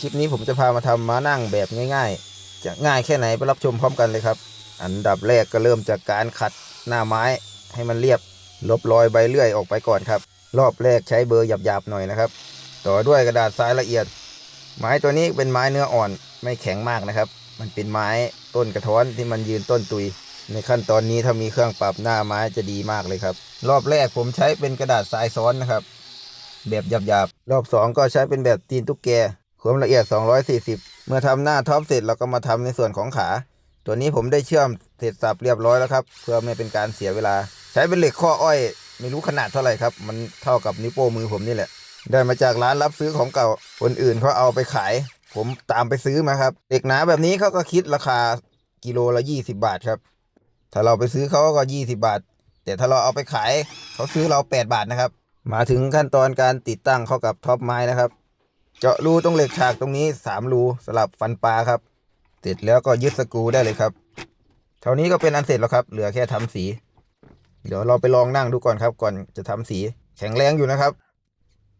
คลิปนี้ผมจะพามาทำม้านั่งแบบง่ายๆ จะง่ายแค่ไหนไปรับชมพร้อมกันเลยครับ อันดับแรกก็เริ่มจากการขัดหน้าไม้ให้มันเรียบ ลบรอยใบเลื่อยออกไปก่อนครับ รอบแรกใช้เบอร์หยาบๆหน่อยนะครับ ต่อด้วยกระดาษทรายละเอียด ไม้ตัวนี้เป็นไม้เนื้ออ่อนไม่แข็งมากนะครับ มันเป็นไม้ต้นกระท้อนที่มันยืนต้นตุย ในขั้นตอนนี้ถ้ามีเครื่องปรับหน้าไม้จะดีมากเลยครับ รอบแรกผมใช้เป็นกระดาษทรายซ้อนนะครับ แบบหยาบๆรอบ 2 ก็ใช้เป็นแบบตีนตุ๊กแก วามละเอียด 240 เมื่อทำหน้าท็อปเสร็จเราก็มาทำในส่วนของขา ตัวนี้ผมได้เชื่อมเสร็จสับเรียบร้อยแล้วครับ เพื่อไม่เป็นการเสียเวลา ใช้เป็นเหล็กข้ออ้อยไม่รู้ขนาดเท่าไหร่ครับ มันเท่ากับนิ้วโป้งมือผมนี่แหละ ได้มาจากร้านรับซื้อของเก่า คนอื่นเขาเอาไปขาย ผมตามไปซื้อมาครับเหล็กหนาแบบนี้เขาก็คิดราคากิโลละ 20 บาทครับ ถ้าเราไปซื้อเขาก็ 20 บาท แต่ถ้าเราเอาไปขายเขาซื้อเรา 8 บาทนะครับ มาถึงขั้นตอนการติดตั้งเข้ากับท็อปไม้นะครับ เจาะรูตรงเหล็กฉากตรงนี้3รูสลับฟันปลาครับเสร็จแล้วก็ยึดสกรูได้เลยครับเท่านี้ก็เป็นอันเสร็จแล้วครับ เหลือแค่ทำสี เดี๋ยวเราไปลองนั่งดูก่อนครับ ก่อนจะทำสีแข็งแรงอยู่นะครับ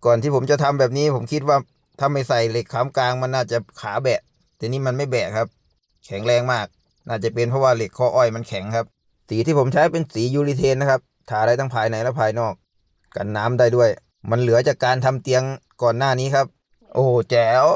ก่อนที่ผมจะทำแบบนี้ ผมคิดว่าถ้าไม่ใส่เหล็กค้ำกลางมันน่าจะขาแบะแต่นี่มันไม่แบะครับ แข็งแรงมาก น่าจะเป็นเพราะว่าเหล็กข้ออ้อยมันแข็งครับ สีที่ผมใช้เป็นสียูริเทนนะครับทาได้ทั้งภายในและภายนอก กันน้ำได้ด้วย มันเหลือจากการทำเตียงก่อนหน้านี้ครับ โอ้แจ๋ว